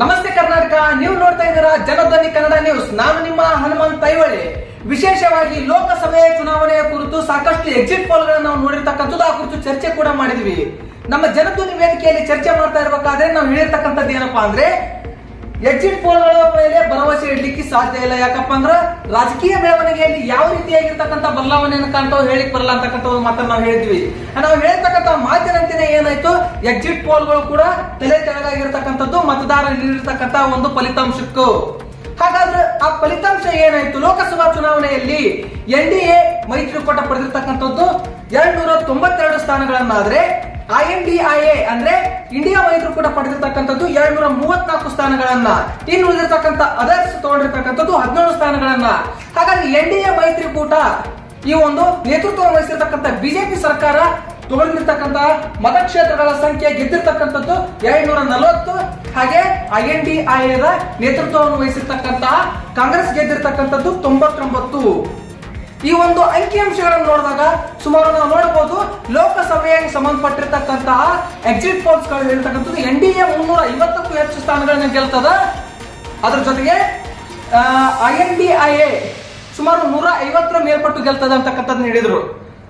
ನಮಸ್ತೆ ಕರ್ನಾಟಕ, ನೀವು ನೋಡ್ತಾ ಇದ್ದೀರಾ ಜನಧ್ವನಿ ಕನ್ನಡ ನ್ಯೂಸ್. ನಾನು ನಿಮ್ಮ ಹನುಮಂತ್ ತೈವಳ್ಳಿ. ವಿಶೇಷವಾಗಿ ಲೋಕಸಭೆ ಚುನಾವಣೆಯ ಕುರಿತು ಸಾಕಷ್ಟು ಎಕ್ಸಿಟ್ ಪೋಲ್ಗಳನ್ನು ನಾವು ನೋಡಿರ್ತಕ್ಕಂಥದ್ದು, ಆ ಕುರಿತು ಚರ್ಚೆ ಕೂಡ ಮಾಡಿದ್ವಿ. ನಮ್ಮ ಜನಧ್ವನಿ ವೇದಿಕೆಯಲ್ಲಿ ಚರ್ಚೆ ಮಾಡ್ತಾ ಇರಬೇಕಾದ್ರೆ ನಾವು ಹೇಳಿರ್ತಕ್ಕಂಥದ್ದು ಏನಪ್ಪಾ ಅಂದ್ರೆ ಎಕ್ಸಿಟ್ ಪೋಲ್ಗಳ ಮೇಲೆ ಭರವಸೆ ಇಡ್ಲಿಕ್ಕೆ ಸಾಧ್ಯ ಇಲ್ಲ. ಯಾಕಪ್ಪ ಅಂದ್ರೆ ರಾಜಕೀಯ ಬೆಳವಣಿಗೆಯಲ್ಲಿ ಯಾವ ರೀತಿಯಾಗಿರ್ತಕ್ಕಂಥ ಬದಲಾವಣೆಯನ್ನು ಕಾಣ್ತಾವ್ ಹೇಳಿಕ್ ಬರಲ್ಲ ಅಂತಕ್ಕಂಥ ಒಂದು ಮಾತನ್ನ ನಾವು ಹೇಳಿದ್ವಿ. ನಾವು ಹೇಳ್ತಕ್ಕಂಥ ಮಾತಿನಂತೆಯೇ ಏನಾಯ್ತು? ಎಕ್ಸಿಟ್ ಪೋಲ್ಗಳು ಕೂಡ ತಲೆ ತೆಳಗಾಗಿರ್ತಕ್ಕಂಥದ್ದು ಮತದಾರ ನೀಡಿರ್ತಕ್ಕಂಥ ಒಂದು ಫಲಿತಾಂಶಕ್ಕೂ. ಹಾಗಾದ್ರೆ ಆ ಫಲಿತಾಂಶ ಏನಾಯ್ತು? ಲೋಕಸಭಾ ಚುನಾವಣೆಯಲ್ಲಿ ಎನ್ ಡಿ ಎ ಮೈತ್ರಿಕೂಟ ಪಡೆದಿರ್ತಕ್ಕಂಥದ್ದು ಎರಡ್ ನೂರ ತೊಂಬತ್ತೆರಡು ಸ್ಥಾನಗಳನ್ನಾದ್ರೆ I N D I A ಅಂದ್ರೆ ಇಂಡಿಯಾ ಕೂಡ ಪಡೆದಿರ್ತಕ್ಕಂಥದ್ದು ಎರಡ್ ನೂರ ಮೂವತ್ನಾಲ್ಕು ಸ್ಥಾನಗಳನ್ನ, ಇನ್ನು ಅದರ್ಸ್ ತಗೊಂಡಿರ್ತಕ್ಕಂಥದ್ದು ಹದಿನೇಳು ಸ್ಥಾನಗಳನ್ನ. ಹಾಗಾಗಿ ಎನ್ ಡಿ ಎ ಮೈತ್ರಿಕೂಟ ಈ ಒಂದು ನೇತೃತ್ವ ವಹಿಸಿರ್ತಕ್ಕಂಥ ಬಿಜೆಪಿ ಸರ್ಕಾರ ತಗೊಂಡಿರ್ತಕ್ಕಂಥ ಮತಕ್ಷೇತ್ರಗಳ ಸಂಖ್ಯೆ ಗೆದ್ದಿರ್ತಕ್ಕಂಥದ್ದು ಎರಡ್ ನಲವತ್ತು ಹಾಗೆ ಐ ಎನ್ ಡಿ ಐ ಎದ ನೇತೃತ್ವವನ್ನು ವಹಿಸಿರ್ತಕ್ಕಂತಹ ಕಾಂಗ್ರೆಸ್ ಗೆದ್ದಿರ್ತಕ್ಕಂಥದ್ದು ತೊಂಬತ್ತೊಂಬತ್ತು. ಈ ಒಂದು ಅಂಕಿಅಂಶಗಳನ್ನು ನೋಡಿದಾಗ ಸುಮಾರು ನಾವು ನೋಡಬಹುದು ಲೋಕಸಭೆಗೆ ಸಂಬಂಧಪಟ್ಟಿರ್ತಕ್ಕಂತಹ ಎಕ್ಸಿಟ್ ಪೋಲ್ಸ್ಗಳು ಹೇಳ್ತಕ್ಕಂಥದ್ದು ಎನ್ ಡಿ ಎ ಮುನ್ನೂರ ಐವತ್ತಕ್ಕೂ ಹೆಚ್ಚು ಸ್ಥಾನಗಳನ್ನು ಗೆಲ್ತದ. ಅದ್ರ ಜೊತೆಗೆ I N D I A ಸುಮಾರು ನೂರ ಐವತ್ತರ ಮೇಲ್ಪಟ್ಟು ಗೆಲ್ತದ ಅಂತಕ್ಕಂಥದ್ದು ಹೇಳಿದ್ರು.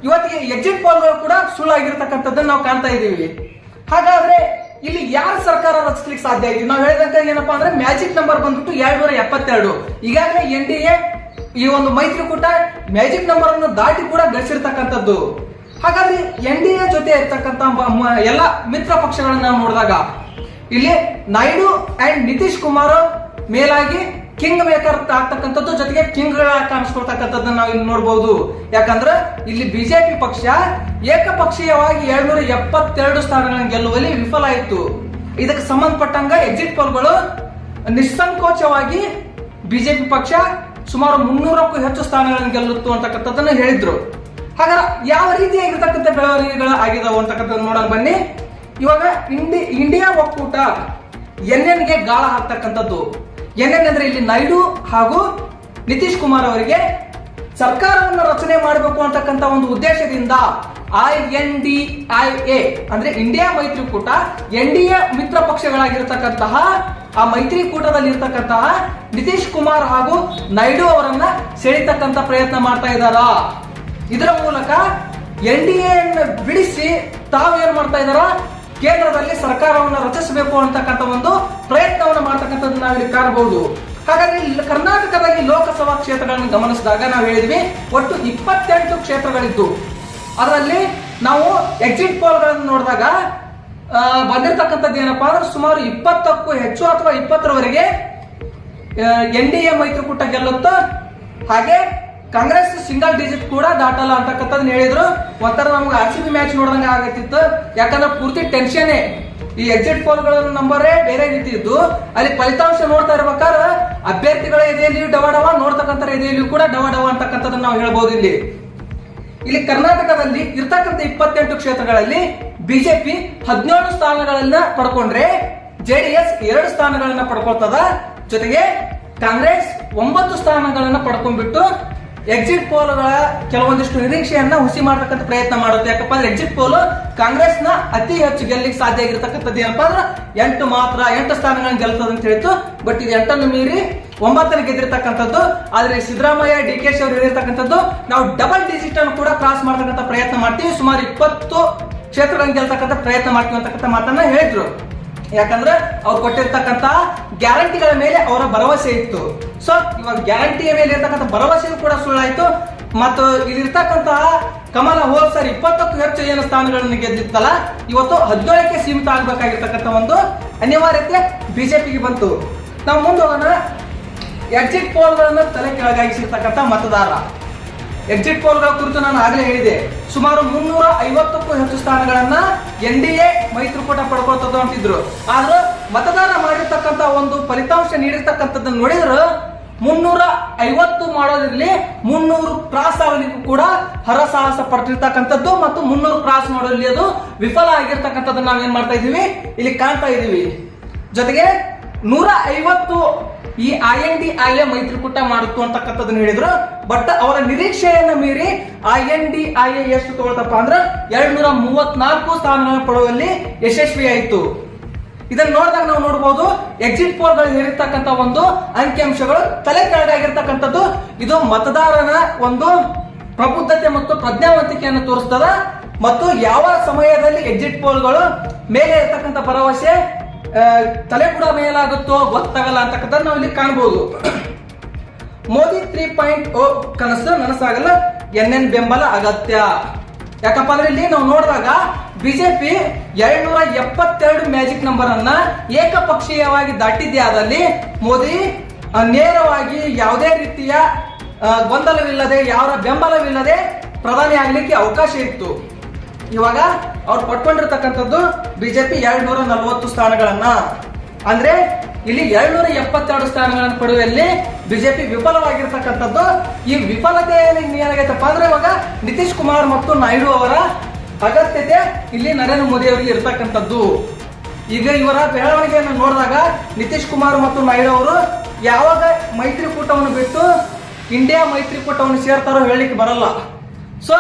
ಇವತ್ತಿಗೆ ಎಕ್ಸಿಟ್ ಪೋಲ್ಗಳು ಕೂಡ ಸುಳ್ಳಾಗಿರ್ತಕ್ಕಂಥದ್ದನ್ನು ನಾವು ಕಾಣ್ತಾ ಇದ್ದೀವಿ. ಹಾಗಾದ್ರೆ ಇಲ್ಲಿ ಯಾರ ಸರ್ಕಾರ ರಚಿಸ್ಲಿಕ್ಕೆ ಸಾಧ್ಯ? ಆಯ್ತು ನಾವು ಹೇಳಿದಂತೆ ಏನಪ್ಪಾ ಅಂದ್ರೆ ಮ್ಯಾಜಿಕ್ ನಂಬರ್ ಬಂದ್ಬಿಟ್ಟು ಎರಡ್ ನೂರ ಎಪ್ಪತ್ತೆರಡು. ಈಗಾಗಲೇ ಎನ್ ಡಿ ಎ ಈ ಒಂದು ಮೈತ್ರಿಕೂಟ ಮ್ಯಾಜಿಕ್ ನಂಬರ್ ಅನ್ನು ದಾಟಿ ಕೂಡ ಗಳಿಸಿರ್ತಕ್ಕಂಥದ್ದು. ಹಾಗಾದ್ರೆ ಎನ್ ಡಿ ಎ ಜೊತೆ ಇರ್ತಕ್ಕಂಥ ಎಲ್ಲ ಮಿತ್ರ ಪಕ್ಷಗಳನ್ನ ನೋಡಿದಾಗ, ಇಲ್ಲಿ ನಾಯ್ಡು ಅಂಡ್ ನಿತೀಶ್ ಕುಮಾರ್ ಮೇಲಾಗಿ ಕಿಂಗ್ ಮೇಕರ್ ಆಗ್ತಕ್ಕಂಥದ್ದು ಜೊತೆಗೆ ಕಿಂಗ್ ಕಾಣಿಸ್ಕೊಳ್ತಕ್ಕಂಥದ್ದನ್ನ ನಾವು ಇಲ್ಲಿ ನೋಡಬಹುದು ಯಾಕಂದ್ರೆ ಇಲ್ಲಿ ಬಿಜೆಪಿ ಪಕ್ಷ ಏಕಪಕ್ಷೀಯವಾಗಿ ಎರಡ್ನೂರ ಎಪ್ಪತ್ತೆರಡು ಸ್ಥಾನಗಳನ್ನು ಗೆಲ್ಲುವಲ್ಲಿ ವಿಫಲ ಆಯಿತು. ಇದಕ್ಕೆ ಸಂಬಂಧಪಟ್ಟಂಗ ಎಕ್ಸಿಟ್ ಪೋಲ್ಗಳು ನಿಸ್ಸಂಕೋಚವಾಗಿ ಬಿಜೆಪಿ ಪಕ್ಷ ಸುಮಾರು ಮುನ್ನೂರಕ್ಕೂ ಹೆಚ್ಚು ಸ್ಥಾನಗಳನ್ನು ಗೆಲ್ಲುತ್ತು ಅಂತಕ್ಕಂಥದ್ದನ್ನು ಹೇಳಿದ್ರು. ಹಾಗಾದ್ರೆ ಯಾವ ರೀತಿಯಾಗಿರ್ತಕ್ಕಂಥ ಬೆಳವಣಿಗೆಗಳು ಆಗಿದಾವು ಅಂತಕ್ಕಂಥದ್ದು ನೋಡೋಣ, ಬನ್ನಿ. ಇವಾಗ ಇಂಡಿ, ಇಂಡಿಯಾ ಒಕ್ಕೂಟ ಎನ್ಗೆ ಗಾಳ ಹಾಕ್ತಕ್ಕಂಥದ್ದು. ಎನ್ ಎನ್ ಅಂದ್ರೆ ಇಲ್ಲಿ ನಾಯ್ಡು ಹಾಗೂ ನಿತೀಶ್ ಕುಮಾರ್ ಅವರಿಗೆ ಸರ್ಕಾರವನ್ನು ರಚನೆ ಮಾಡಬೇಕು ಅಂತಕ್ಕಂಥ ಒಂದು ಉದ್ದೇಶದಿಂದ I N D I A, ಅಂದ್ರೆ ಇಂಡಿಯಾ ಮೈತ್ರಿಕೂಟ ಎನ್ ಡಿ ಎ ಮಿತ್ರ ಪಕ್ಷಗಳಾಗಿರ್ತಕ್ಕಂತಹ ಆ ಮೈತ್ರಿಕೂಟದಲ್ಲಿ ಇರ್ತಕ್ಕಂತಹ ನಿತೀಶ್ ಕುಮಾರ್ ಹಾಗೂ ನಾಯ್ಡು ಅವರನ್ನ ಸೆಳಿತಕ್ಕಂತ ಪ್ರಯತ್ನ ಮಾಡ್ತಾ ಇದ್ದಾರಾ. ಇದರ ಮೂಲಕ ಎನ್ ಡಿ ಎನ್ನು ಬಿಡಿಸಿ ತಾವೇನ್ ಮಾಡ್ತಾ ಇದಾರ ಕೇಂದ್ರದಲ್ಲಿ ಸರ್ಕಾರವನ್ನು ರಚಿಸಬೇಕು ಅಂತಕ್ಕಂಥ ಒಂದು ಪ್ರಯತ್ನವನ್ನು ಮಾಡ್ತಕ್ಕಂಥದ್ದು ನಾವಿಲ್ಲಿ ಕಾಣಬಹುದು ಹಾಗಾಗಿ ಕರ್ನಾಟಕದಲ್ಲಿ ಲೋಕಸಭಾ ಕ್ಷೇತ್ರಗಳನ್ನು ಗಮನಿಸಿದಾಗ ನಾವು ಹೇಳಿದ್ವಿ, ಒಟ್ಟು ಇಪ್ಪತ್ತೆಂಟು ಕ್ಷೇತ್ರಗಳಿದ್ದು. ಅದರಲ್ಲಿ ನಾವು ಎಕ್ಸಿಟ್ ಪೋಲ್ಗಳನ್ನು ನೋಡಿದಾಗ ಬಂದಿರತಕ್ಕಂಥದ್ದು ಏನಪ್ಪಾ ಅಂದ್ರೆ ಸುಮಾರು ಇಪ್ಪತ್ತಕ್ಕೂ ಹೆಚ್ಚು ಅಥವಾ ಇಪ್ಪತ್ತರವರೆಗೆ ಎನ್ ಡಿ ಎ ಮೈತ್ರಿಕೂಟ ಗೆಲ್ಲುತ್ತ, ಹಾಗೆ ಕಾಂಗ್ರೆಸ್ ಸಿಂಗಲ್ ಡಿಜಿಟ್ ಕೂಡ ದಾಟಲ್ಲ ಅಂತಕ್ಕಂಥದ್ದನ್ನ ಹೇಳಿದ್ರು. ಒಂಥರ ನಮ್ಗೆ ಆರ್ ಸಿ ಬಿ ಮ್ಯಾಚ್ ನೋಡಿದಂಗೆ ಆಗತ್ತಿತ್ತು. ಯಾಕಂದ್ರೆ ಪೂರ್ತಿ ಟೆನ್ಷನ್ ಈ ಎಕ್ಸಿಟ್ ಪೋಲ್ಗಳ ನಂಬರೇ ಬೇರೆ ರೀತಿ ಇದ್ದು ಅಲ್ಲಿ ಫಲಿತಾಂಶ ನೋಡ್ತಾ ಇರ್ಬೇಕಾದ್ರೆ ಅಭ್ಯರ್ಥಿಗಳ ಎದೆಯಲ್ಲಿ ಡವಡವ ಡವ ನೋಡ್ತಕ್ಕಂಥ ಎದೆಯಲ್ಲಿ ಕೂಡ ಡವ ಡವ ಅಂತಕ್ಕಂಥದ್ದನ್ನ ನಾವು ಹೇಳ್ಬೋದು ಇಲ್ಲಿ. ಇಲ್ಲಿ ಕರ್ನಾಟಕದಲ್ಲಿ ಇರ್ತಕ್ಕಂಥ ಇಪ್ಪತ್ತೆಂಟು ಕ್ಷೇತ್ರಗಳಲ್ಲಿ ಬಿಜೆಪಿ ಹದಿನೇಳು ಸ್ಥಾನಗಳನ್ನ ಪಡ್ಕೊಂಡ್ರೆ ಜೆಡಿಎಸ್ ಎರಡು ಸ್ಥಾನಗಳನ್ನ ಪಡ್ಕೊಳ್ತದ. ಜೊತೆಗೆ ಕಾಂಗ್ರೆಸ್ ಒಂಬತ್ತು ಸ್ಥಾನಗಳನ್ನ ಪಡ್ಕೊಂಡ್ಬಿಟ್ಟು ಎಕ್ಸಿಟ್ ಪೋಲ್ಗಳ ಕೆಲವೊಂದಿಷ್ಟು ನಿರೀಕ್ಷೆಯನ್ನ ಹುಸಿ ಮಾಡತಕ್ಕಂಥ ಪ್ರಯತ್ನ ಮಾಡುತ್ತೆ. ಯಾಕಪ್ಪ ಅಂದ್ರೆ ಎಕ್ಸಿಟ್ ಪೋಲ್ ಕಾಂಗ್ರೆಸ್ನ ಅತಿ ಹೆಚ್ಚು ಗೆಲ್ಲಿಕ್ಕೆ ಸಾಧ್ಯ ಆಗಿರತಕ್ಕಂಥದ್ದು ಏನಪ್ಪಾ ಅಂದ್ರೆ ಎಂಟು ಮಾತ್ರ, ಎಂಟು ಸ್ಥಾನಗಳನ್ನು ಗೆಲ್ತದ ಅಂತ ಹೇಳಿತ್ತು ಬಟ್ ಇದು ಎಂಟನ್ನು ಮೀರಿ ಒಂಬತ್ತನೇ ಗೆದ್ದಿರ್ತಕ್ಕಂಥದ್ದು ಆದ್ರೆ ಸಿದ್ದರಾಮಯ್ಯ ಡಿ ಕೆ ಶಿ ಅವರು ಹೇಳಿರ್ತಕ್ಕಂಥದ್ದು ನಾವು ಡಬಲ್ ಡಿಜಿಟ್ ಅನ್ನು ಕೂಡ ಕ್ರಾಸ್ ಮಾಡತಕ್ಕಂಥ ಪ್ರಯತ್ನ ಮಾಡ್ತೀವಿ. ಸುಮಾರು ಇಪ್ಪತ್ತು ಕ್ಷೇತ್ರಗಳನ್ನು ಗೆಲ್ತಕ್ಕಂಥ ಪ್ರಯತ್ನ ಮಾಡ್ತೀವಿ ಅಂತಕ್ಕಂಥ ಮಾತನ್ನ ಹೇಳಿದ್ರು. ಯಾಕಂದ್ರೆ ಅವ್ರು ಕೊಟ್ಟಿರ್ತಕ್ಕಂತ ಗ್ಯಾರಂಟಿಗಳ ಮೇಲೆ ಅವರ ಭರವಸೆ ಇತ್ತು. ಸೊ ಇವಾಗ ಗ್ಯಾರಂಟಿಯ ಮೇಲೆ ಇರ್ತಕ್ಕಂಥ ಭರವಸೆಯೂ ಕೂಡ ಸುಳ್ಳಾಯ್ತು. ಮತ್ತು ಇಲ್ಲಿರ್ತಕ್ಕಂತಹ ಕಮಲ ಹೋದ್ ಸರ್ ಇಪ್ಪತ್ತಕ್ಕೂ ಹೆಚ್ಚು ಏನು ಸ್ಥಾನಗಳನ್ನು ಗೆದ್ದಿತ್ತಲ್ಲ, ಇವತ್ತು ಹದಿನೇಳಕ್ಕೆ ಸೀಮಿತ ಆಗ್ಬೇಕಾಗಿರ್ತಕ್ಕಂಥ ಒಂದು ಅನಿವಾರ್ಯತೆ ಬಿಜೆಪಿಗೆ ಬಂತು. ನಾವು ಮುಂದೋಗೋಣ ಎಕ್ಸಿಟ್ ಪೋಲ್ಗಳನ್ನು ತಲೆ ಕೆಳಗಾಗಿಸಿರ್ತಕ್ಕಂಥ ಮತದಾರ. ಎಕ್ಸಿಟ್ ಪೋಲ್ ಕುರಿತು ನಾನು ಆಗಲೇ ಹೇಳಿದೆ. ಸುಮಾರು ಮುನ್ನೂರ ಐವತ್ತಕ್ಕೂ ಹೆಚ್ಚು ಸ್ಥಾನಗಳನ್ನ ಎನ್ ಡಿ ಎ ಮೈತ್ರಿಕೂಟ ಪಡ್ಕೊಳ್ತದ್ದು ಅಂತಿದ್ರು. ಆದ್ರೆ ಮತದಾನ ಮಾಡಿರ್ತಕ್ಕಂಥ ಒಂದು ಫಲಿತಾಂಶ ನೀಡಿರ್ತಕ್ಕಂಥದ್ದನ್ನು ನೋಡಿದ್ರು ಮುನ್ನೂರ ಐವತ್ತು ಮಾಡೋದ್ರಲ್ಲಿ ಮುನ್ನೂರು ಕ್ರಾಸ್ ಆಗಲಿಕ್ಕೂ ಕೂಡ ಹರಸಾಹಸ ಪಟ್ಟಿರ್ತಕ್ಕಂಥದ್ದು ಮತ್ತು ಮುನ್ನೂರು ಕ್ರಾಸ್ ಮಾಡೋದ್ರಲ್ಲಿ ಅದು ವಿಫಲ ಆಗಿರ್ತಕ್ಕಂಥದ್ದು ನಾವೇನ್ ಮಾಡ್ತಾ ಇದೀವಿ ಇಲ್ಲಿ ಕಾಣ್ತಾ ಇದೀವಿ ಜೊತೆಗೆ ನೂರ ಐವತ್ತು ಈ I N D I A ಮೈತ್ರಿಕೂಟ ಮಾಡುತ್ತು ಅಂತಕ್ಕಂಥದ್ದನ್ನು ಹೇಳಿದ್ರು. ಬಟ್ ಅವರ ನಿರೀಕ್ಷೆಯನ್ನು ಮೀರಿ I N D I A ಎಷ್ಟು ತಗೊಳ್ತಪ್ಪ ಅಂದ್ರೆ ಎರಡ್ ನೂರ ಮೂವತ್ನಾಲ್ಕು ಸ್ಥಾನಗಳನ್ನು ಪಡೆಯುವಲ್ಲಿ ಯಶಸ್ವಿಯಾಯಿತು ಇದನ್ನ ನೋಡಿದಾಗ ನಾವು ನೋಡಬಹುದು ಎಕ್ಸಿಟ್ ಪೋಲ್ಗಳಲ್ಲಿ ಹೇಳಿರ್ತಕ್ಕಂಥ ಒಂದು ಅಂಕಿಅಂಶಗಳು ತಲೆ ಕೆಳಗಾಗಿರ್ತಕ್ಕಂಥದ್ದು ಇದು ಮತದಾರನ ಒಂದು ಪ್ರಬುದ್ಧತೆ ಮತ್ತು ಪ್ರಜ್ಞಾವಂತಿಕೆಯನ್ನು ತೋರಿಸ್ತದ. ಮತ್ತು ಯಾವ ಸಮಯದಲ್ಲಿ ಎಕ್ಸಿಟ್ ಪೋಲ್ಗಳು ಮೇಲೆ ಇರತಕ್ಕಂಥ ಭರವಸೆ ತಲೆ ಕೂಡ ಮೇಲಾಗುತ್ತೋ ಗೊತ್ತಾಗಲ್ಲ ಅಂತಕ್ಕಂಥದ್ದು ನಾವು ಇಲ್ಲಿ ಕಾಣಬಹುದು ಮೋದಿ ತ್ರೀ ಪಾಯಿಂಟ್ ಓ ಕನಸು ನನಸಾಗಲ್ಲ, ಎನ್ ಎನ್ ಬೆಂಬಲ ಅಗತ್ಯ. ಯಾಕಪ್ಪ ಅಂದ್ರೆ ಇಲ್ಲಿ ನಾವು ನೋಡಿದಾಗ ಬಿಜೆಪಿ ಎರಡ್ನೂರ ಎಪ್ಪತ್ತೆರಡು ಮ್ಯಾಜಿಕ್ ನಂಬರ್ ಅನ್ನ ಏಕಪಕ್ಷೀಯವಾಗಿ ದಾಟಿದ್ದೇ ಆದಲ್ಲಿ ಮೋದಿ ನೇರವಾಗಿ ಯಾವುದೇ ರೀತಿಯ ಗೊಂದಲವಿಲ್ಲದೆ ಯಾರ ಬೆಂಬಲವಿಲ್ಲದೆ ಪ್ರಧಾನಿ ಆಗ್ಲಿಕ್ಕೆ ಅವಕಾಶ ಇತ್ತು. ಇವಾಗ ಅವ್ರು ಪಟ್ಕೊಂಡಿರ್ತಕ್ಕಂಥದ್ದು ಬಿಜೆಪಿ ಎರಡ್ ನೂರ ನಲವತ್ತು ಸ್ಥಾನಗಳನ್ನ. ಅಂದ್ರೆ ಇಲ್ಲಿ ಎರಡ್ನೂರ ಎಪ್ಪತ್ತೆರಡು ಸ್ಥಾನಗಳನ್ನು ಪಡೆಯುವಲ್ಲಿ ಬಿಜೆಪಿ ವಿಫಲವಾಗಿರ್ತಕ್ಕಂಥದ್ದು. ಈ ವಿಫಲತೆ ಏನಾಗೈತಪ್ಪ ಅಂದ್ರೆ ಇವಾಗ ನಿತೀಶ್ ಕುಮಾರ್ ಮತ್ತು ನಾಯ್ಡು ಅವರ ಅಗತ್ಯತೆ ಇಲ್ಲಿ ನರೇಂದ್ರ ಮೋದಿ ಅವರಿಗೆ ಇರ್ತಕ್ಕಂಥದ್ದು. ಈಗ ಇವರ ಬೆಳವಣಿಗೆಯನ್ನು ನೋಡಿದಾಗ ನಿತೀಶ್ ಕುಮಾರ್ ಮತ್ತು ನಾಯ್ಡು ಅವರು ಯಾವಾಗ ಮೈತ್ರಿಕೂಟವನ್ನು ಬಿಟ್ಟು ಇಂಡಿಯಾ ಮೈತ್ರಿಕೂಟವನ್ನು ಸೇರ್ತಾರೋ ಹೇಳಲಿಕ್ಕೆ ಬರಲ್ಲ. ಸೊ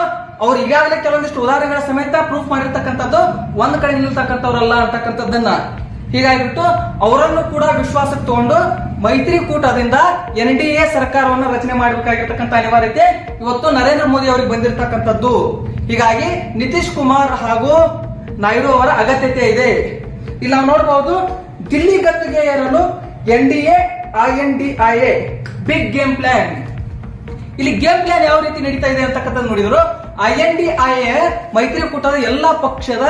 ಅವ್ರು ಈಗಾಗಲೇ ಕೆಲವೊಂದಿಷ್ಟು ಉದಾಹರಣೆಗಳ ಸಮೇತ ಪ್ರೂಫ್ ಮಾಡಿರ್ತಕ್ಕಂಥದ್ದು ಒಂದ್ ಕಡೆ ನಿಲ್ತಕ್ಕಂಥವ್ರಲ್ಲ ಅಂತಕ್ಕಂಥದ್ದನ್ನ. ಹೀಗಾಗಿಬಿಟ್ಟು ಅವರನ್ನು ಕೂಡ ವಿಶ್ವಾಸಕ್ಕೆ ತಗೊಂಡು ಮೈತ್ರಿಕೂಟದಿಂದ ಎನ್ ಡಿ ಎ ಸರ್ಕಾರವನ್ನು ರಚನೆ ಮಾಡಬೇಕಾಗಿರ್ತಕ್ಕಂಥ ಅನಿವಾರ್ಯತೆ ಇವತ್ತು ನರೇಂದ್ರ ಮೋದಿ ಅವರಿಗೆ ಬಂದಿರತಕ್ಕಂಥದ್ದು. ಹೀಗಾಗಿ ನಿತೀಶ್ ಕುಮಾರ್ ಹಾಗೂ ನಾಯ್ಡು ಅವರ ಅಗತ್ಯತೆ ಇದೆ. ಇಲ್ಲಿ ನಾವು ನೋಡಬಹುದು ದಿಲ್ಲಿ ಗದ್ದುಗೆ ಏರಲು N D A I N D I A big game plan ಇಲ್ಲಿ ಗೇಮ್ ಪ್ಲಾನ್ ಯಾವ ರೀತಿ ನಡೀತಾ ಇದೆ ಅಂತಕ್ಕಂಥದ್ದು ನೋಡಿದ್ರು. I N D I A ಮೈತ್ರಿಕೂಟದ ಎಲ್ಲಾ ಪಕ್ಷದ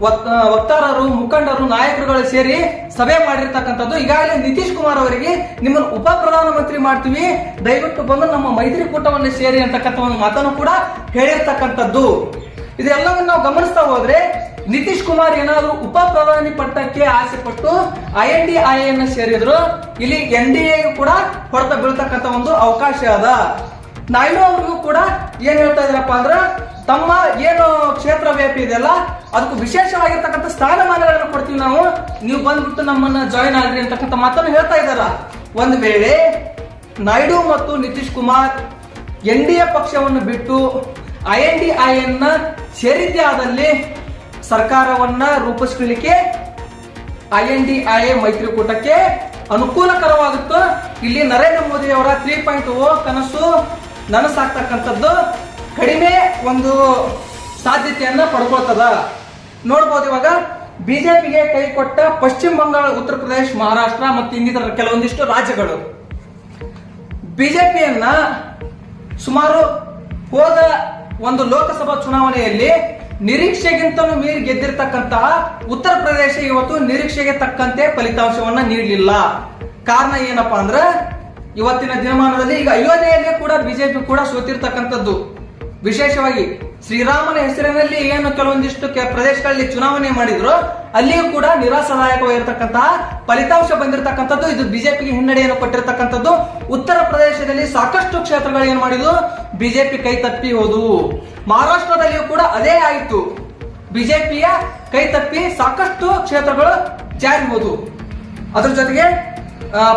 ವಕ್- ವಕ್ತಾರರು, ಮುಖಂಡರು, ನಾಯಕರುಗಳು ಸೇರಿ ಸಭೆ ಮಾಡಿರ್ತಕ್ಕಂಥದ್ದು. ಈಗಾಗಲೇ ನಿತೀಶ್ ಕುಮಾರ್ ಅವರಿಗೆ ನಿಮ್ಮನ್ನು ಉಪ ಪ್ರಧಾನಮಂತ್ರಿ ಮಾಡ್ತೀವಿ. ದಯವಿಟ್ಟು ಬಂದು ನಮ್ಮ ಮೈತ್ರಿಕೂಟವನ್ನು ಸೇರಿ ಅಂತಕ್ಕಂಥ ಒಂದು ಮಾತನ್ನು ಕೂಡ ಹೇಳಿರ್ತಕ್ಕಂಥದ್ದು. ಇದೆಲ್ಲವನ್ನು ನಾವು ಗಮನಿಸ್ತಾ ಹೋದ್ರೆ ನಿತೀಶ್ ಕುಮಾರ್ ಏನಾದ್ರು ಉಪ ಪ್ರಧಾನಿ ಪಟ್ಟಕ್ಕೆ ಆಸೆ ಪಟ್ಟು ಐ ಎನ್ ಡಿ ಐ ಅನ್ನು ಸೇರಿದ್ರು, ಇಲ್ಲಿ ಎನ್ ಡಿ ಎ ಕೂಡ ಹೊಡೆತ ಬೀಳ್ತಕ್ಕಂಥ ಒಂದು ಅವಕಾಶ ಅದ. ನಾಯ್ಡು ಅವ್ರಿಗೂ ಕೂಡ ಏನ್ ಹೇಳ್ತಾ ಇದ್ರಪ್ಪ ಅಂದ್ರೆ, ತಮ್ಮ ಏನು ಕ್ಷೇತ್ರ ವ್ಯಾಪಿ ಇದೆಯಲ್ಲ, ಅದಕ್ಕೂ ವಿಶೇಷವಾಗಿರ್ತಕ್ಕಂಥ ಸ್ಥಾನಮಾನಗಳನ್ನು ಕೊಡ್ತೀವಿ ನಾವು. ನೀವು ಬಂದ್ಬಿಟ್ಟು ನಮ್ಮನ್ನ ಜಾಯಿನ್ ಆಗ್ರಿ ಅಂತಕ್ಕಂಥ ಮಾತನ್ನು ಹೇಳ್ತಾ ಇದ್ದಾರ. ಒಂದು ವೇಳೆ ನಾಯ್ಡು ಮತ್ತು Nitish Kumar N D A ಪಕ್ಷವನ್ನು ಬಿಟ್ಟು I N D I N ಸೇರಿದ್ದೇ ಆದಲ್ಲಿ ಸರ್ಕಾರವನ್ನ ರೂಪಿಸ್ಕೊಳ್ಳಿಕ್ಕೆ I N D I A ಮೈತ್ರಿಕೂಟಕ್ಕೆ ಅನುಕೂಲಕರವಾಗುತ್ತೋ, ಇಲ್ಲಿ ನರೇಂದ್ರ ಮೋದಿ ಅವರ ತ್ರೀ ಪಾಯಿಂಟ್ ಓ ಕನಸು ನನಸಾಗ್ತಕ್ಕಂಥದ್ದು ಕಡಿಮೆ ಒಂದು ಸಾಧ್ಯತೆಯನ್ನ ಪಡ್ಕೊಳ್ತದ. ನೋಡ್ಬೋದು ಇವಾಗ ಬಿಜೆಪಿಗೆ ಕೈ ಕೊಟ್ಟ ಪಶ್ಚಿಮ ಬಂಗಾಳ, ಉತ್ತರ ಪ್ರದೇಶ, ಮಹಾರಾಷ್ಟ್ರ ಮತ್ತು ಇನ್ನಿತರ ಕೆಲವೊಂದಿಷ್ಟು ರಾಜ್ಯಗಳು. ಬಿಜೆಪಿಯನ್ನ ಸುಮಾರು ಹೋದ ಒಂದು ಲೋಕಸಭಾ ಚುನಾವಣೆಯಲ್ಲಿ ನಿರೀಕ್ಷೆಗಿಂತಲೂ ಮೀರಿ ಗೆದ್ದಿರ್ತಕ್ಕಂತಹ ಉತ್ತರ ಪ್ರದೇಶ ಇವತ್ತು ನಿರೀಕ್ಷೆಗೆ ತಕ್ಕಂತೆ ಫಲಿತಾಂಶವನ್ನ ನೀಡಲಿಲ್ಲ. ಕಾರಣ ಏನಪ್ಪಾ ಅಂದ್ರ, ಇವತ್ತಿನ ದಿನಮಾನದಲ್ಲಿ ಈಗ ಅಯೋಧ್ಯೆಯಲ್ಲಿ ಕೂಡ ಬಿಜೆಪಿ ಕೂಡ ಸೋತಿರ್ತಕ್ಕಂಥದ್ದು. ವಿಶೇಷವಾಗಿ ಶ್ರೀರಾಮನ ಹೆಸರಿನಲ್ಲಿ ಏನು ಕೆಲವೊಂದಿಷ್ಟು ಪ್ರದೇಶಗಳಲ್ಲಿ ಚುನಾವಣೆ ಮಾಡಿದ್ರು, ಅಲ್ಲಿಯೂ ಕೂಡ ನಿರಾಶಾದಾಯಕವಾಗಿರ್ತಕ್ಕಂತಹ ಫಲಿತಾಂಶ ಬಂದಿರತಕ್ಕಂಥದ್ದು. ಇದು ಬಿಜೆಪಿಗೆ ಹಿನ್ನಡೆಯನ್ನು ಕೊಟ್ಟಿರತಕ್ಕಂಥದ್ದು. ಉತ್ತರ ಪ್ರದೇಶದಲ್ಲಿ ಸಾಕಷ್ಟು ಕ್ಷೇತ್ರಗಳು ಏನ್ ಮಾಡಿದ್ವು? ಬಿಜೆಪಿ ಕೈ ತಪ್ಪಿ ಹೋದವು ಮಹಾರಾಷ್ಟ್ರದಲ್ಲಿಯೂ ಕೂಡ ಅದೇ ಆಯಿತು. ಬಿಜೆಪಿಯ ಕೈ ತಪ್ಪಿ ಸಾಕಷ್ಟು ಕ್ಷೇತ್ರಗಳು ಜಾರಿ ಹೋದವು ಅದ್ರ ಜೊತೆಗೆ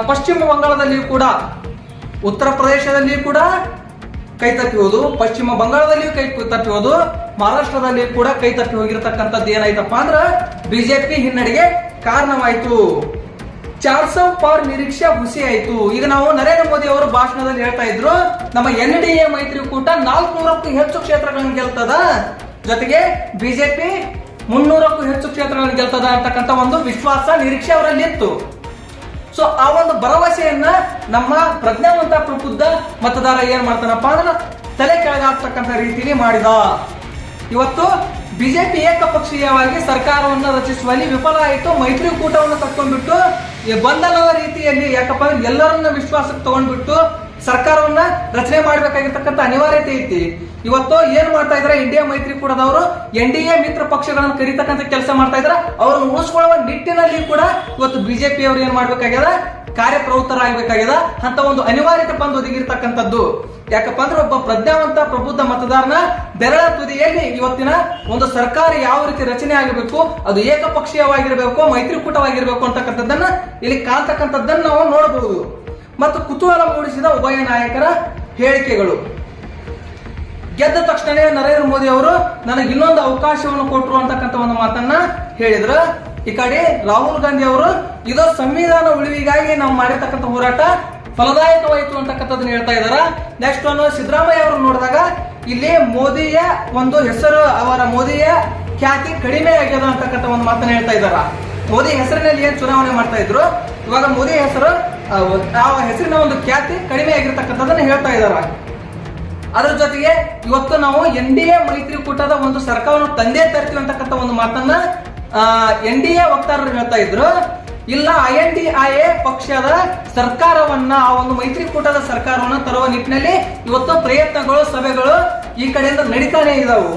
ಪಶ್ಚಿಮ ಬಂಗಾಳದಲ್ಲಿಯೂ ಕೂಡ, ಉತ್ತರ ಪ್ರದೇಶದಲ್ಲಿಯೂ ಕೂಡ ಕೈ ಹೋದು. ಪಶ್ಚಿಮ ಬಂಗಾಳದಲ್ಲಿಯೂ ಕೈ ತಪ್ಪಿ ಹೋದು. ಮಹಾರಾಷ್ಟ್ರದಲ್ಲಿಯೂ ಕೂಡ ಕೈ ತಪ್ಪಿ ಹೋಗಿರತಕ್ಕಂಥದ್ದು ಏನಾಯ್ತಪ್ಪ ಅಂದ್ರ, ಬಿಜೆಪಿ ಹಿನ್ನಡೆಗೆ ಕಾರಣವಾಯಿತು. ಚಾರ್ಸವ್ ಪಾರ್ ನಿರೀಕ್ಷೆ ಹುಸಿ ಆಯ್ತು. ಈಗ ನಾವು ನರೇಂದ್ರ ಮೋದಿ ಅವರು ಭಾಷಣದಲ್ಲಿ ಹೇಳ್ತಾ ಇದ್ರು, ನಮ್ಮ ಎನ್ ಡಿ ಎ ಮೈತ್ರಿಕೂಟ ನಾಲ್ಕುನೂರಕ್ಕೂ ಹೆಚ್ಚು ಕ್ಷೇತ್ರಗಳನ್ನು ಗೆಲ್ತದ. ಜೊತೆಗೆ ಬಿಜೆಪಿ ಮುನ್ನೂರಕ್ಕೂ ಹೆಚ್ಚು ಕ್ಷೇತ್ರಗಳನ್ನು ಗೆಲ್ತದ ಅಂತಕ್ಕಂಥ ಒಂದು ವಿಶ್ವಾಸ, ನಿರೀಕ್ಷೆ ಅವರಲ್ಲಿ ಇತ್ತು. ಸೊ ಆ ಒಂದು ಭರವಸೆಯನ್ನ ನಮ್ಮ ಪ್ರಜ್ಞಾವಂತ ಪ್ರಬುದ್ಧ ಮತದಾರ ಏನ್ ಮಾಡ್ತಾನಪ್ಪ ಅಂದ್ರೆ ತಲೆ ಕೆಳಗಾಗ್ತಕ್ಕಂಥ ರೀತಿಯಲ್ಲಿ ಮಾಡಿದ. ಇವತ್ತು ಬಿಜೆಪಿ ಏಕಪಕ್ಷೀಯವಾಗಿ ಸರ್ಕಾರವನ್ನು ರಚಿಸುವಲ್ಲಿ ವಿಫಲ ಆಯಿತು. ಮೈತ್ರಿಕೂಟವನ್ನು ತಕ್ಕೊಂಡ್ಬಿಟ್ಟು ಗೊಂದಲದ ರೀತಿಯಲ್ಲಿ ಯಾಕಪ್ಪ ಎಲ್ಲರನ್ನ ವಿಶ್ವಾಸಕ್ಕೆ ತಗೊಂಡ್ಬಿಟ್ಟು ಸರ್ಕಾರವನ್ನ ರಚನೆ ಮಾಡಬೇಕಾಗಿರ್ತಕ್ಕಂಥ ಅನಿವಾರ್ಯತೆ ಐತಿ. ಇವತ್ತು ಏನ್ ಮಾಡ್ತಾ ಇದಾರೆ? ಇಂಡಿಯಾ ಮೈತ್ರಿಕೂಟದವರು ಎನ್ ಡಿ ಎ ಮಿತ್ರ ಪಕ್ಷಗಳನ್ನು ಕರೀತಕ್ಕಂಥ ಕೆಲಸ ಮಾಡ್ತಾ ಇದಾರೆ. ಅವ್ರನ್ನ ಉಳಿಸ್ಕೊಳ್ಳುವ ನಿಟ್ಟಿನಲ್ಲಿ ಕೂಡ ಇವತ್ತು ಬಿಜೆಪಿ ಅವರು ಏನ್ ಮಾಡ್ಬೇಕಾಗ್ಯದ? ಕಾರ್ಯಪ್ರವೃತ್ತರಾಗಬೇಕಾಗ್ಯದ. ಅಂತ ಒಂದು ಅನಿವಾರ್ಯತೆ ಬಂದು ಒದಗಿರ್ತಕ್ಕಂಥದ್ದು. ಯಾಕಪ್ಪ ಅಂದ್ರೆ ಒಬ್ಬ ಪ್ರಜ್ಞಾವಂತ ಪ್ರಬುದ್ಧ ಮತದಾರನ ಬೆರಳ ತುದಿಯಲ್ಲಿ ಇವತ್ತಿನ ಒಂದು ಸರ್ಕಾರ ಯಾವ ರೀತಿ ರಚನೆ ಆಗಬೇಕು, ಅದು ಏಕಪಕ್ಷೀಯವಾಗಿರಬೇಕು, ಮೈತ್ರಿಕೂಟವಾಗಿರಬೇಕು ಅಂತಕ್ಕಂಥದ್ದನ್ನ ಇಲ್ಲಿ ಕಾಣ್ತಕ್ಕಂಥದ್ದನ್ನ ನಾವು ನೋಡಬಹುದು ಮತ್ತು ಕುತೂಹಲ ಮೂಡಿಸಿದ ಉಭಯ ನಾಯಕರ ಹೇಳಿಕೆಗಳು. ಗೆದ್ದ ತಕ್ಷಣವೇ ನರೇಂದ್ರ ಮೋದಿ ಅವರು, ನನಗೆ ಇನ್ನೊಂದು ಅವಕಾಶವನ್ನು ಕೊಟ್ಟರು ಅಂತಕ್ಕಂಥ ಒಂದು ಮಾತನ್ನ ಹೇಳಿದ್ರು. ಈ ಕಡೆ ರಾಹುಲ್ ಗಾಂಧಿ ಅವರು, ಇದು ಸಂವಿಧಾನ ಉಳಿವಿಗಾಗಿ ನಾವು ಮಾಡಿರ್ತಕ್ಕಂಥ ಹೋರಾಟ ಫಲದಾಯಕವಾಯಿತು ಅಂತಕ್ಕಂಥದ್ದನ್ನ ಹೇಳ್ತಾ ಇದಾರ. ನೆಕ್ಸ್ಟ್ ಒಂದು ಸಿದ್ದರಾಮಯ್ಯ ಅವರು ನೋಡಿದಾಗ, ಇಲ್ಲಿ ಮೋದಿಯ ಒಂದು ಹೆಸರು, ಅವರ ಮೋದಿಯ ಖ್ಯಾತಿ ಕಡಿಮೆ ಆಗ್ಯದ ಅಂತಕ್ಕಂಥ ಒಂದು ಮಾತನ್ನ ಹೇಳ್ತಾ ಇದ್ದಾರ ಮೋದಿ ಹೆಸರಿನಲ್ಲಿ ಏನ್ ಚುನಾವಣೆ ಮಾಡ್ತಾ ಇದ್ರು? ಇವಾಗ ಮೋದಿ ಹೆಸರು ಆ, ಹೆಸರಿನ ಒಂದು ಖ್ಯಾತಿ ಕಡಿಮೆ ಆಗಿರ್ತಕ್ಕಂಥದ್ದನ್ನ ಹೇಳ್ತಾ ಇದ್ದಾರೆ. ಅದರ ಜೊತೆಗೆ ಇವತ್ತು ನಾವು ಎನ್ ಡಿ ಎ ಮೈತ್ರಿಕೂಟದ ಒಂದು ಸರ್ಕಾರವನ್ನು ತಂದೆ ತರ್ತೀವಿ ಅಂತಕ್ಕಂಥ ಒಂದು ಮಾತನ್ನ ಎನ್ ಡಿ ಎ ವಕ್ತಾರರು ಹೇಳ್ತಾ ಇದ್ರು. ಇಲ್ಲ I N D I A ಪಕ್ಷದ ಸರ್ಕಾರವನ್ನ ಆ ಒಂದು ಮೈತ್ರಿಕೂಟದ ಸರ್ಕಾರವನ್ನು ತರುವ ನಿಟ್ಟಿನಲ್ಲಿ ಇವತ್ತು ಪ್ರಯತ್ನಗಳು ಸಭೆಗಳು ಈ ಕಡೆಯಿಂದ ನಡೀತಾನೆ ಇದಾವು.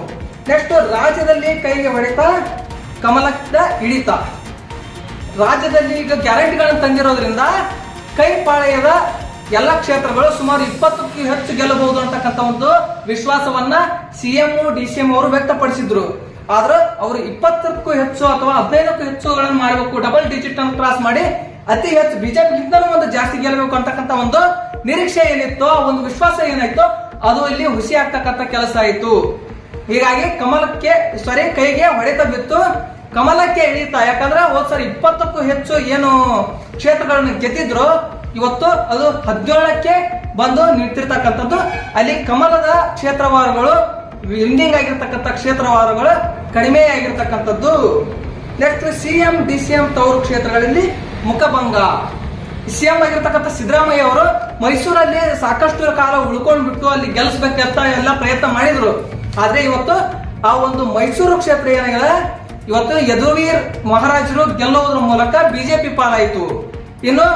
ನೆಕ್ಸ್ಟ್ ರಾಜ್ಯದಲ್ಲಿ ಕೈಗೆ ಹೊಡೆತ ಕಮಲದ ಹಿಡಿತ. ರಾಜ್ಯದಲ್ಲಿ ಈಗ ಗ್ಯಾರಂಟಿಗಳನ್ನು ತಂದಿರೋದ್ರಿಂದ ಕೈ ಪಾಳೆಯದ ಎಲ್ಲ ಕ್ಷೇತ್ರಗಳು ಸುಮಾರು ಇಪ್ಪತ್ತಕ್ಕೂ ಹೆಚ್ಚು ಗೆಲ್ಲಬಹುದು ಅಂತಕ್ಕಂಥ ಒಂದು ವಿಶ್ವಾಸವನ್ನ ಸಿಎಂ ಡಿ ಸಿ ಎಂ ಅವರು ವ್ಯಕ್ತಪಡಿಸಿದ್ರು. ಆದ್ರೆ ಅವರು ಇಪ್ಪತ್ತಕ್ಕೂ ಹೆಚ್ಚು ಅಥವಾ ಹದಿನೈದಕ್ಕೂ ಹೆಚ್ಚುಗಳನ್ನು ಮಾಡಬೇಕು ಡಬಲ್ ಡಿಜಿಟ್ ಅನ್ನು ಕ್ರಾಸ್ ಮಾಡಿ ಅತಿ ಹೆಚ್ಚು ಬಿಜೆಪಿಗಿಂತಲೂ ಒಂದು ಜಾಸ್ತಿ ಗೆಲ್ಲಬೇಕು ಅಂತಕ್ಕಂಥ ಒಂದು ನಿರೀಕ್ಷೆ ಏನಿತ್ತು ಒಂದು ವಿಶ್ವಾಸ ಏನಾಯ್ತು, ಅದು ಇಲ್ಲಿ ಹುಸಿ ಆಗ್ತಕ್ಕಂಥ ಕೆಲಸ ಆಯ್ತು. ಹೀಗಾಗಿ ಕಮಲಕ್ಕೆ, ಸಾರಿ, ಕೈಗೆ ಹೊಡೆತ ಬಿತ್ತು. ಕಮಲಕ್ಕೆ ಇಳಿತಾ, ಯಾಕಂದ್ರೆ ಹೋದ್ ಸರಿ ಇಪ್ಪತ್ತಕ್ಕೂ ಹೆಚ್ಚು ಏನು ಕ್ಷೇತ್ರಗಳನ್ನು ಗೆದ್ದಿದ್ರು, ಇವತ್ತು ಅದು ಹದಿನೇಳಕ್ಕೆ ಬಂದು ನಿಂತಿರ್ತಕ್ಕಂಥದ್ದು. ಅಲ್ಲಿ ಕಮಲದ ಕ್ಷೇತ್ರವಾರಗಳು ವಿಂಡಿಂಗ್ ಆಗಿರ್ತಕ್ಕಂಥ ಕ್ಷೇತ್ರವಾರಗಳು ಕಡಿಮೆ ಆಗಿರ್ತಕ್ಕಂಥದ್ದು. Next C M D C M ತವರು ಕ್ಷೇತ್ರಗಳಲ್ಲಿ ಮುಖಭಂಗ. ಸಿಎಂ ಆಗಿರ್ತಕ್ಕಂಥ ಸಿದ್ದರಾಮಯ್ಯ ಅವರು ಮೈಸೂರಲ್ಲಿ ಸಾಕಷ್ಟು ಕಾಲ ಉಳ್ಕೊಂಡು ಬಿಟ್ಟು ಅಲ್ಲಿ ಗೆಲ್ಲಿಸ್ಬೇಕಂತ ಎಲ್ಲ ಪ್ರಯತ್ನ ಮಾಡಿದ್ರು. ಆದ್ರೆ ಇವತ್ತು ಆ ಒಂದು ಮೈಸೂರು ಕ್ಷೇತ್ರ ಏನಾಗಿದೆ ಇವತ್ತು ಯದುವೀರ್ ಮಹಾರಾಜರು ಗೆಲ್ಲುವುದರ ಮೂಲಕ ಬಿಜೆಪಿ ಪಾಲಾಯಿತು. ಇನ್ನು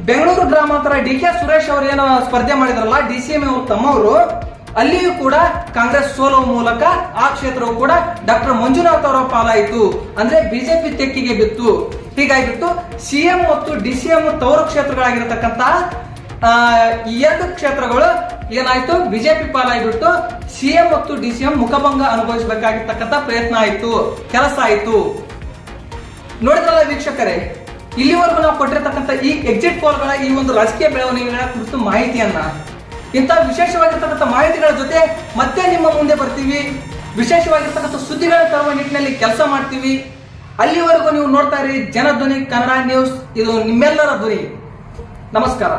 ಬೆಂಗಳೂರು ಗ್ರಾಮಾಂತರ ಡಿ ಕೆ ಸುರೇಶ್ ಅವರು ಏನು ಸ್ಪರ್ಧೆ ಮಾಡಿದ್ರಲ್ಲ ಡಿ ಸಿ ಎಂ ಅವ್ರ ತಮ್ಮವರು ಅಲ್ಲಿಯೂ ಕೂಡ ಕಾಂಗ್ರೆಸ್ ಸೋಲುವ ಮೂಲಕ ಆ ಕ್ಷೇತ್ರವು ಕೂಡ ಡಾಕ್ಟರ್ ಮಂಜುನಾಥ್ ಅವರ ಪಾಲಾಯಿತು. ಅಂದ್ರೆ ಬಿಜೆಪಿ ತೆಕ್ಕಿಗೆ ಬಿತ್ತು. ಹೀಗಾಗಿಬಿಟ್ಟು ಸಿಎಂ ಮತ್ತು ಡಿ ಸಿ ಎಂ ತವರು ಕ್ಷೇತ್ರಗಳಾಗಿರತಕ್ಕಂತ ಆ, ಈ ಎರಡು ಕ್ಷೇತ್ರಗಳು ಏನಾಯ್ತು? ಬಿಜೆಪಿ ಪಾಲಾಗಿಬಿಟ್ಟು ಸಿಎಂ ಮತ್ತು ಡಿ ಸಿ ಎಂ ಮುಖಭಂಗ ಅನುಭವಿಸಬೇಕಾಗಿರ್ತಕ್ಕಂಥ ಪ್ರಯತ್ನ ಆಯಿತು, ಕೆಲಸ ಆಯಿತು. ನೋಡಿದ್ರಲ್ಲ ವೀಕ್ಷಕರೇ, ಇಲ್ಲಿವರೆಗೂ ನಾವು ಕೊಟ್ಟಿರ್ತಕ್ಕಂಥ ಈ ಎಕ್ಸಿಟ್ ಪೋಲ್ಗಳ ಈ ಒಂದು ರಾಜಕೀಯ ಬೆಳವಣಿಗೆಗಳ ಕುರಿತು ಮಾಹಿತಿಯನ್ನ, ಇಂಥ ವಿಶೇಷವಾಗಿರ್ತಕ್ಕಂಥ ಮಾಹಿತಿಗಳ ಜೊತೆ ಮತ್ತೆ ನಿಮ್ಮ ಮುಂದೆ ಬರ್ತೀವಿ. ವಿಶೇಷವಾಗಿರ್ತಕ್ಕಂಥ ಸುದ್ದಿಗಳನ್ನು ತರುವ ನಿಟ್ಟಿನಲ್ಲಿ ಕೆಲಸ ಮಾಡ್ತೀವಿ. ಅಲ್ಲಿವರೆಗೂ ನೀವು ನೋಡ್ತಾ ಇರಿ ಜನಧ್ವನಿ ಕನ್ನಡ ನ್ಯೂಸ್, ಇದು ನಿಮ್ಮೆಲ್ಲರ ಧ್ವನಿ. ನಮಸ್ಕಾರ.